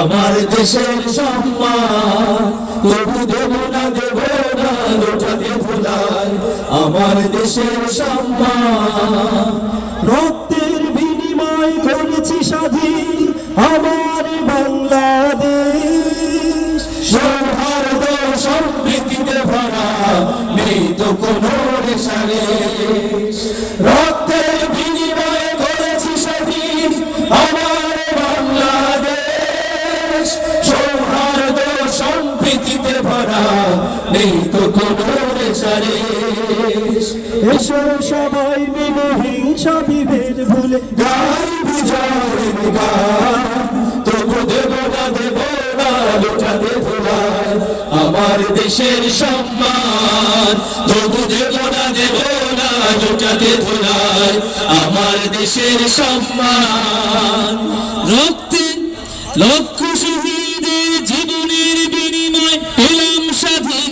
আমার দেশের সম্মান দেব না দেব না, লুটাতে ভুলায়। আমার দেশের সম্মান রক্তের বিনিময় করেছি স্বাধীন আমার বাংলাদেশ। সৌহার্দ সম্প্রীতিতে ভরা নেই তো কোনো রেশারে রক্তের বিনিময়ে করেছি স্বাধীন আমার ভরা নেই তো কোনো এসো সবাই মিলে হিংসা বিভেদ ভুলে। গাই গান তবু দেব না দেব না আমার দেশের সম্মান তবু দেব না দেব না লুটাতে আমার দেশের সম্মান রক্তে লক্ষ শহীদের জীবনের বিনিময়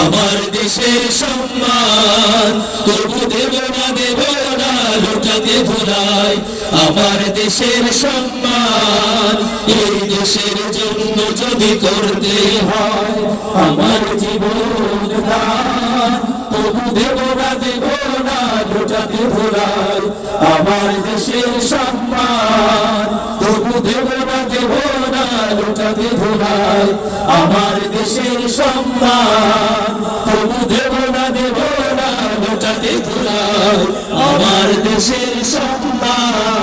আমার দেশের সম্মান। তবু দেব না দেব না লুটাতে ভোলায় আমার দেশের সম্মান। এই দেশের জন্য যদি করতে হয়, আমার জীবন তবু দেব লুটাতে ধোলাই আমার দেশের সম্মান। দেব না দেব না লুটাতে ধোলাই আমার দেশের সম্মান।